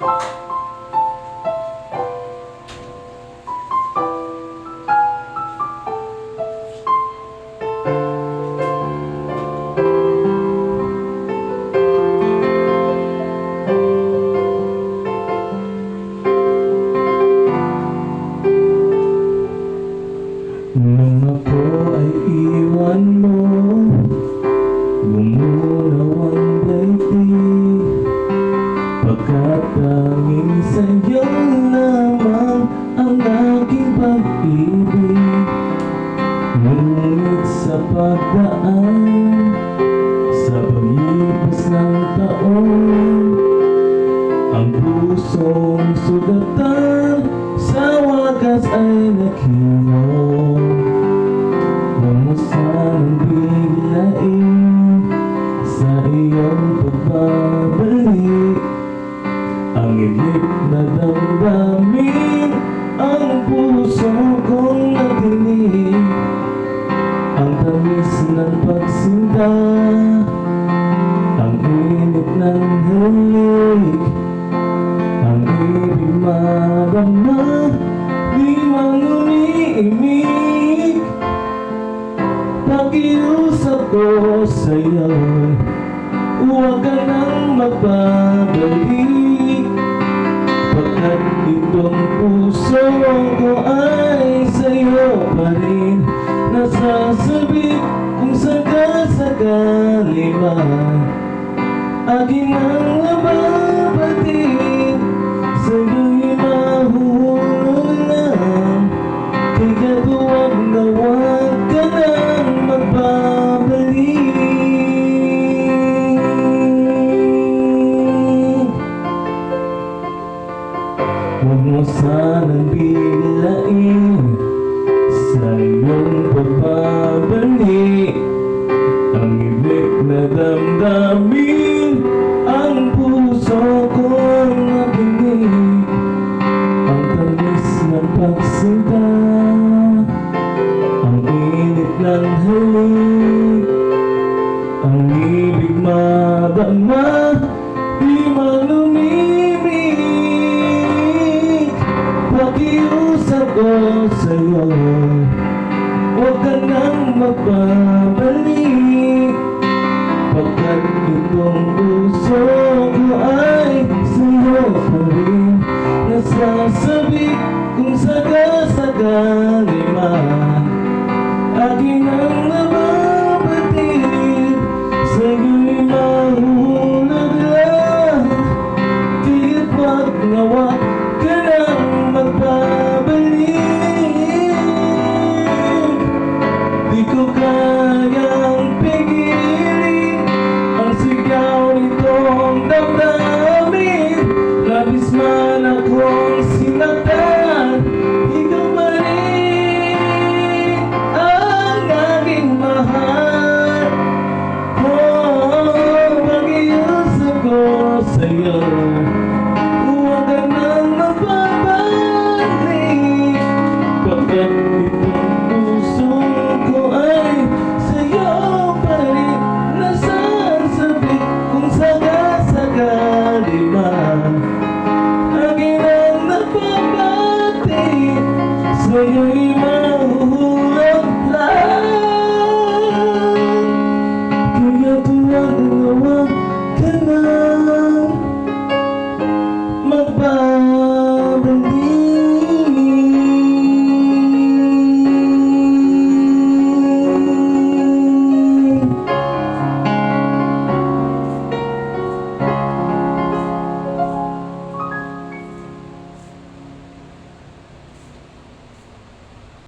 Nung ako ay iwan mo Sa paglipas ng taon Ang pusong sugatan Sa wakas ay nakinom Huwag mo sanang biglain Sa iyong pagbabalik Ang ilik na damdamin sa'yo. Huwag ka nang magbabalik. Pagkat itong puso ko ay sa'yo pa rin. Nasasabik kung sakasakali man Aking mga babatid Huwag mo sanang biglain Sa iyong pagbabalik Ang ibig na damdamin Ang puso kong nakinig Ang tamis ng pagsinta Ang init ng halik. Ang ibig madama ko sa'yo. Huwag ka nang magbabalik Pagkat itong Say